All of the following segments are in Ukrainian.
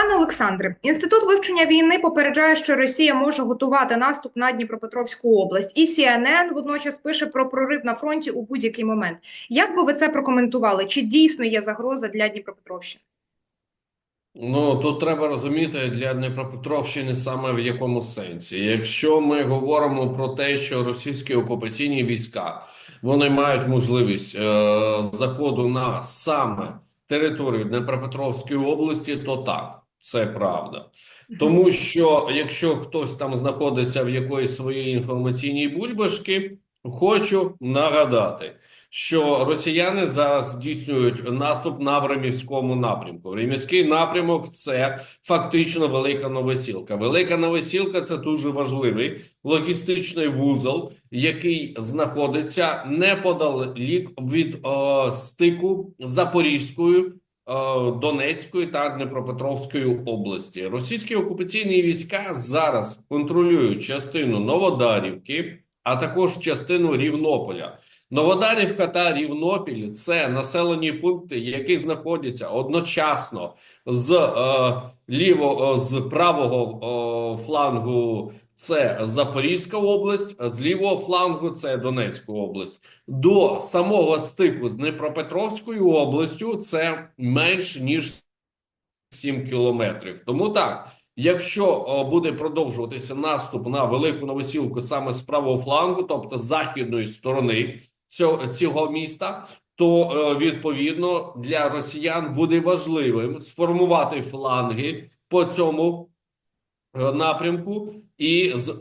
Пане Олександре, інститут вивчення війни попереджає, що Росія може готувати наступ на Дніпропетровську область, і CNN водночас пише про прорив на фронті у будь-який момент. Як би ви це прокоментували? Чи дійсно є загроза для Дніпропетровщини? Ну, тут треба розуміти для Дніпропетровщини саме в якому сенсі. Якщо ми говоримо про те, що російські окупаційні війська вони мають можливість е, заходу на саме територію Дніпропетровської області, то так, це правда. Тому що якщо хтось там знаходиться в якоїсь своїй інформаційній бульбашки, хочу нагадати, що росіяни зараз здійснюють наступ на Времівському напрямку. Времівський напрямок це фактично велика новосілка. Велика новосілка це дуже важливий логістичний вузол, який знаходиться неподалік від е, стику Запорізької. Е, Донецької та Дніпропетровської області російські окупаційні війська зараз контролюють частину Новодарівки, а також частину Рівнополя. Новодарівка та Рівнопіль це населені пункти, які знаходяться одночасно з е, ліво е, з правого е, флангу. Це Запорізька область, з лівого флангу це Донецька область. До самого стику з Дніпропетровською областю це менш ніж 7 кілометрів. Тому так, якщо буде продовжуватися наступ на велику новосілку саме з правого флангу, тобто з західної сторони цього, цього міста, то е, відповідно для росіян буде важливим сформувати фланги по цьому е, напрямку і з е,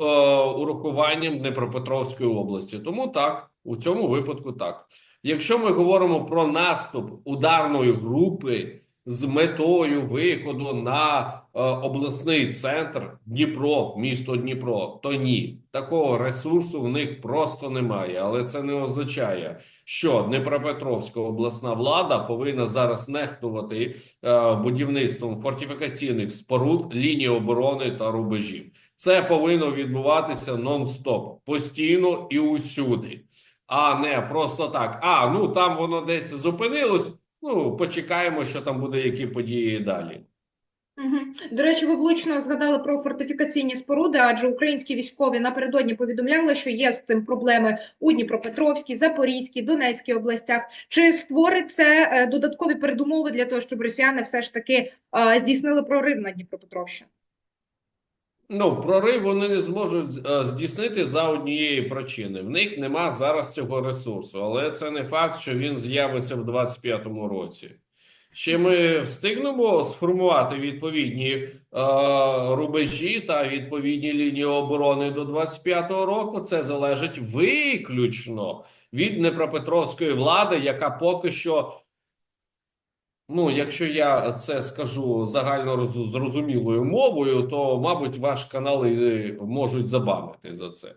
урахуванням Дніпропетровської області. Тому так, у цьому випадку так. Якщо ми говоримо про наступ ударної групи з метою виходу на е, обласний центр Дніпро, місто Дніпро, то ні, такого ресурсу в них просто немає. Але це не означає, що Дніпропетровська обласна влада повинна зараз нехтувати е, будівництвом фортифікаційних споруд, лінії оборони та рубежів. Це повинно відбуватися нон-стоп, постійно і усюди, а не просто так. А ну там воно десь зупинилось. Ну почекаємо, що там буде які події далі. До речі, ви влучно згадали про фортифікаційні споруди, адже українські військові напередодні повідомляли, що є з цим проблеми у Дніпропетровській, Запорізькій, Донецькій областях. Чи створить це е, додаткові передумови для того, щоб росіяни все ж таки е, здійснили прорив на Дніпропетровщину? Ну, прорив вони не зможуть е, здійснити за однієї причини. В них нема зараз цього ресурсу, але це не факт, що він з'явиться в 25-му році. Ще ми встигнемо сформувати відповідні е, рубежі та відповідні лінії оборони до 25-го року. Це залежить виключно від Дніпропетровської влади, яка поки що Ну, якщо я це скажу загально зрозумілою мовою, то, мабуть, ваш канал і можуть забанити за це.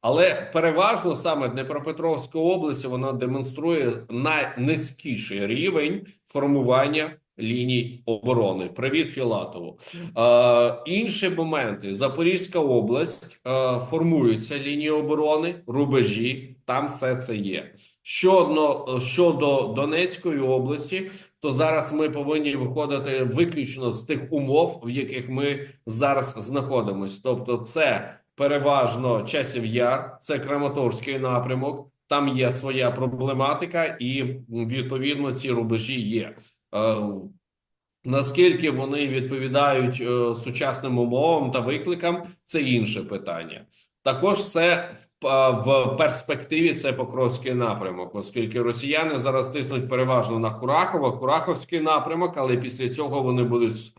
Але переважно саме Дніпропетровська область вона демонструє найнизькіший рівень формування ліній оборони. Привіт, Філатову. Е, інші моменти: Запорізька область е, формуються лінії оборони, рубежі. Там все це є. Щодо, щодо Донецької області, то зараз ми повинні виходити виключно з тих умов, в яких ми зараз знаходимося. Тобто, це переважно часів яр, це Краматорський напрямок. Там є своя проблематика, і відповідно ці рубежі є. Е, Наскільки вони відповідають е, сучасним умовам та викликам, це інше питання. Також це в, перспективі це Покровський напрямок, оскільки росіяни зараз тиснуть переважно на Курахово, Кураховський напрямок, але після цього вони будуть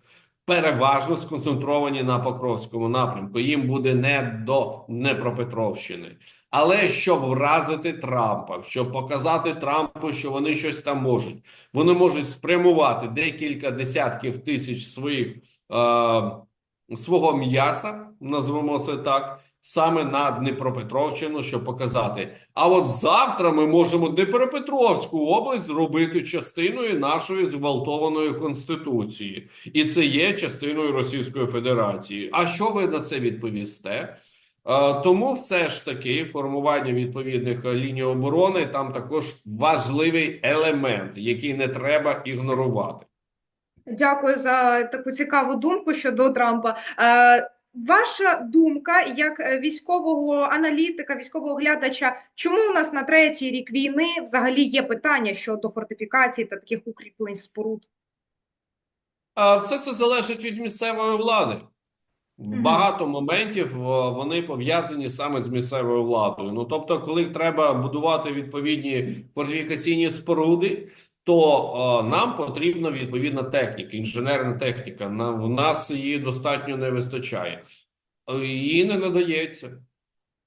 переважно сконцентровані на Покровському напрямку. Їм буде не до Днепропетровщини. Але щоб вразити Трампа, щоб показати Трампу, що вони щось там можуть, вони можуть спрямувати декілька десятків тисяч своїх е, свого м'яса, назвемо це так, саме на Дніпропетровщину, щоб показати. А от завтра ми можемо Дніпропетровську область зробити частиною нашої зґвалтованої конституції, і це є частиною Російської Федерації. А що ви на це відповісте? Е, Тому все ж таки формування відповідних е, ліній оборони там також важливий елемент, який не треба ігнорувати. Дякую за таку цікаву думку щодо Трампа. Ваша думка як е, військового аналітика, військового глядача, чому у нас на третій рік війни взагалі є питання щодо фортифікацій та таких укріплень споруд? А все це залежить від місцевої влади. Багато моментів вони пов'язані саме з місцевою владою. Ну тобто, коли треба будувати відповідні фортифікаційні споруди, то о, нам потрібна відповідна техніка, інженерна техніка. На в нас її достатньо не вистачає, Е, її не надається.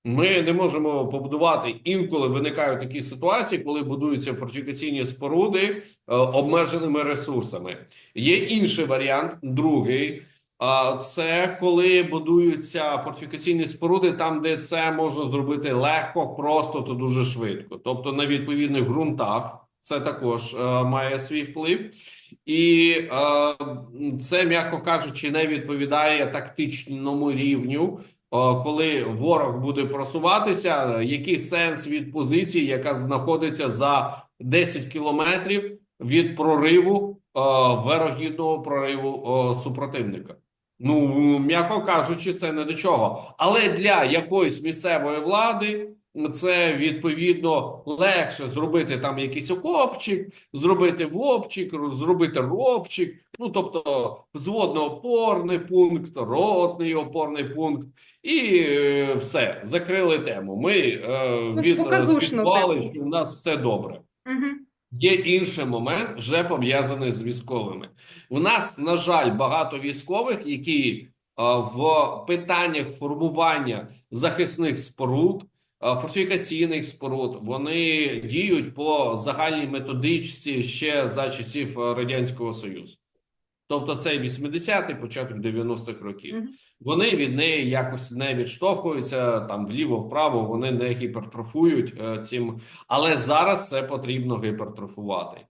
Ми не можемо побудувати. Інколи виникають такі ситуації, коли будуються фортифікаційні споруди е, обмеженими ресурсами. Є інший варіант, другий. Це коли будуються фортифікаційні споруди там, де це можна зробити легко, просто та дуже швидко. Тобто на відповідних ґрунтах це також е, має свій вплив, і е, це, м'яко кажучи, не відповідає тактичному рівню. Е, Коли ворог буде просуватися, який сенс від позиції, яка знаходиться за 10 кілометрів від прориву е, вирогідного прориву е, супротивника? Ну, м'яко кажучи, це не до чого. Але для якоїсь місцевої влади це відповідно легше зробити там якийсь окопчик, зробити вопчик, зробити робчик. Ну тобто взводно-опорний пункт, ротний опорний пункт, і е, все закрили тему. Ми е, від показушно звітували, що у нас все добре. Угу. Є інший момент, вже пов'язаний з військовими. У нас, на жаль, багато військових, які а, в питаннях формування захисних споруд, фортифікаційних споруд, вони діють по загальній методичці ще за часів Радянського Союзу. Тобто це 80-ті, початок 90-х років. Мгм. Вони від неї якось не відштовхуються там вліво-вправо, вони не гіпертрофують е, цим але зараз це потрібно гіпертрофувати. Е,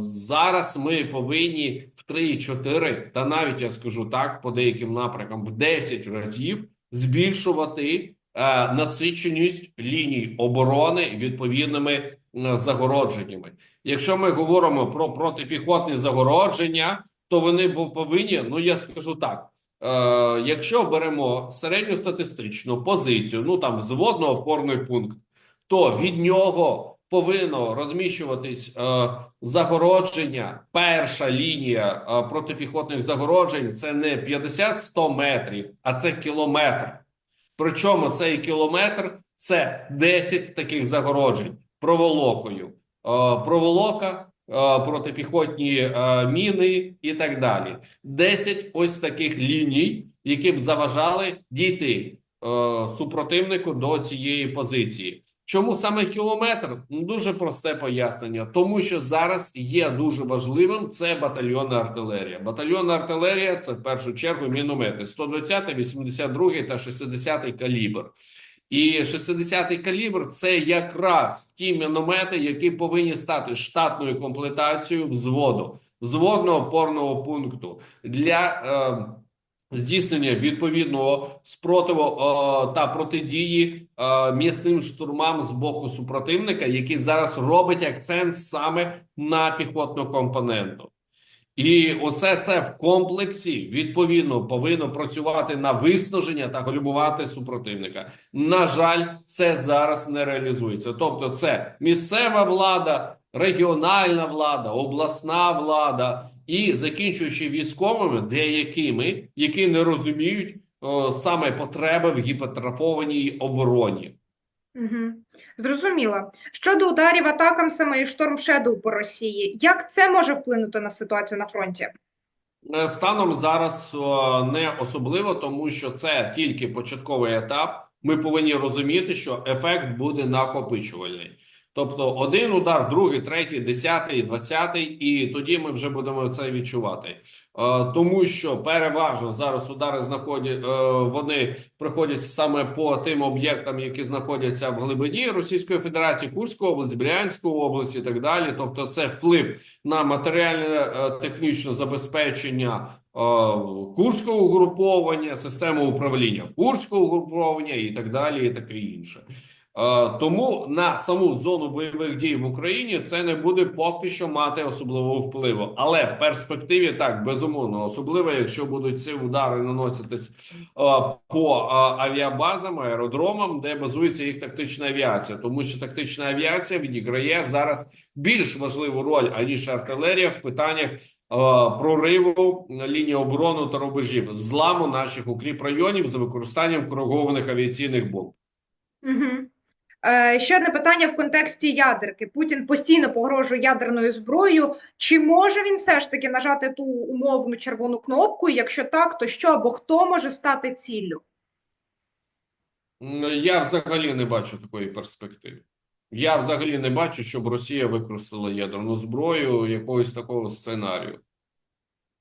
зараз ми повинні в 3-4, та навіть я скажу так, по деяким напрямкам в 10 разів збільшувати е, насиченість ліній оборони відповідними е, загородженнями. Якщо ми говоримо про протипіхотні загородження, то вони повинні, ну я скажу так. Е, якщо беремо середньостатистичну позицію, ну там взводно-опорний пункт, то від нього повинно розміщуватись е, загородження. Перша лінія е, протипіхотних загороджень це не 50-100 метрів, а це кілометр. Причому цей кілометр це 10 таких загороджень проволокою. Е, проволока, е, протипіхотні е, міни і так далі. 10 ось таких ліній, які б заважали дійти супротивнику до цієї позиції. Чому саме кілометр? Ну, Дуже просте пояснення. Тому що зараз є дуже важливим це батальйонна артилерія. Батальйонна артилерія це в першу чергу міномети 120, 82 та 60 калібр. І 60-й калібр це якраз ті міномети, які повинні стати штатною комплектацією взводу, взводно-опорного пункту для е, здійснення відповідного спротиву е, та протидії е, м'ясним штурмам з боку супротивника, який зараз робить акцент саме на піхотну компоненту. І оце це в комплексі відповідно повинно працювати на виснаження та гальмувати супротивника. На жаль, це зараз не реалізується. Тобто, це місцева влада, регіональна влада, обласна влада і закінчуючи військовими, деякими, які не розуміють о, саме потреби в гіпертрофованій обороні. Угу. Зрозуміло. Щодо ударів атакам саме і шторм Шедоу по Росії, як це може вплинути на ситуацію на фронті? Е, Станом зараз о, не особливо, тому що це тільки початковий етап. Ми повинні розуміти, що ефект буде накопичувальний. Тобто один удар, другий, третій, десятий, двадцятий, і тоді ми вже будемо це відчувати. Е, Тому що переважно зараз удари знаходять, е, вони приходять саме по тим об'єктам, які знаходяться в глибині Російської Федерації, Курська область, Брянська область і так далі. Тобто, це вплив на матеріальне е, технічне забезпечення Курського угруповання, систему управління Курського угруповання і так далі, і таке інше. Тому на саму зону бойових дій в Україні це не буде поки що мати особливого впливу. Але в перспективі так безумовно, особливо якщо будуть ці удари наноситись е, по е, авіабазам, аеродромам, де базується їх тактична авіація, тому що тактична авіація відіграє зараз більш важливу роль аніж артилерія в питаннях е, прориву лінії оборони та рубежів, зламу наших укріпрайонів за використанням коригованих авіаційних бомб. Угу. Е, ще одне питання в контексті ядерки. Путін постійно погрожує ядерною зброєю. Чи може він все ж таки нажати ту умовну червону кнопку? Якщо так, то що або хто може стати ціллю? Я взагалі не бачу такої перспективи. Я взагалі не бачу, щоб Росія використала ядерну зброю якогось такого сценарію.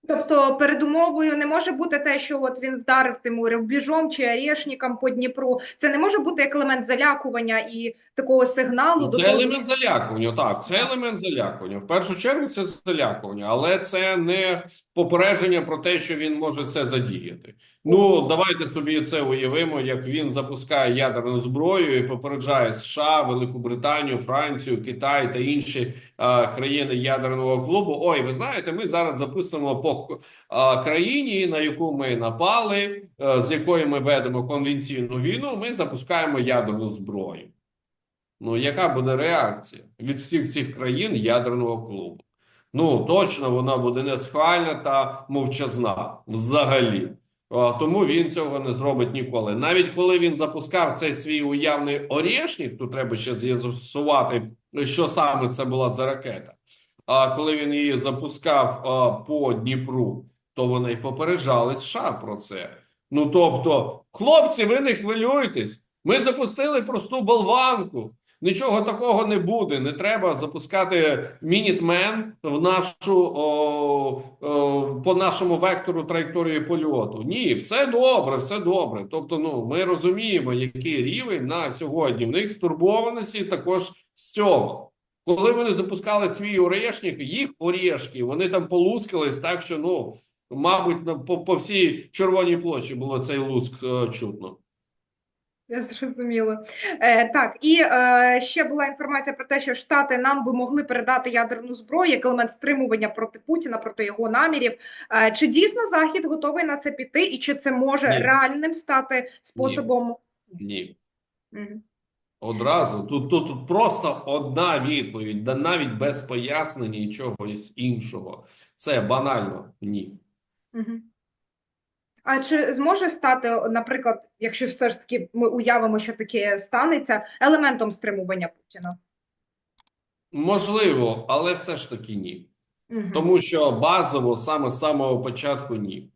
Тобто передумовою не може бути те, що от він вдарив тим рубіжом чи орешником по Дніпру. Це не може бути як елемент залякування і такого сигналу до того, елемент залякування, так, це елемент залякування. В першу чергу це залякування, але це не попередження про те, що він може це задіяти. Ну, давайте собі це уявимо, як він запускає ядерну зброю і попереджає США, Велику Британію, Францію, Китай та інші е, країни ядерного клубу. Ой, ви знаєте, ми зараз запустимо по е, країні, на яку ми напали, е, з якою ми ведемо конвенційну війну. Ми запускаємо ядерну зброю. Ну, яка буде реакція від всіх цих країн ядерного клубу? Ну, точно вона буде несхвальна та мовчазна взагалі. Тому він цього не зробить ніколи. Навіть коли він запускав цей свій уявний Орєшнік, то треба ще з'ясувати, що саме це була за ракета. А коли він її запускав по Дніпру, то вони й попереджали США про це. Ну тобто, хлопці, ви не хвилюйтесь. Ми запустили просту болванку. Нічого такого не буде. Не треба запускати Мінітмен в нашу о, о, по нашому вектору траєкторії польоту. Ні, все добре, все добре. Тобто, ну ми розуміємо, який рівень на сьогодні. В них стурбованості також з цього. Коли вони запускали свій орешник, їх орешки, вони там полускались так, що ну, мабуть, по, по всій червоній площі було цей луск е, чутно. Я зрозуміла. Е, так, і е, ще була інформація про те, що Штати нам би могли передати ядерну зброю як елемент стримування проти Путіна, проти його намірів. Е, чи дійсно Захід готовий на це піти, і чи це може Ні. реальним стати способом? Ні. Мгм. Одразу тут, тут, тут просто одна відповідь, да навіть без пояснення і чогось іншого. Це банально ні. А чи зможе стати, наприклад, якщо все ж таки ми уявимо, що таке станеться, елементом стримування Путіна? Можливо, але все ж таки ні. Мгм. Тому що базово саме з самого початку ні.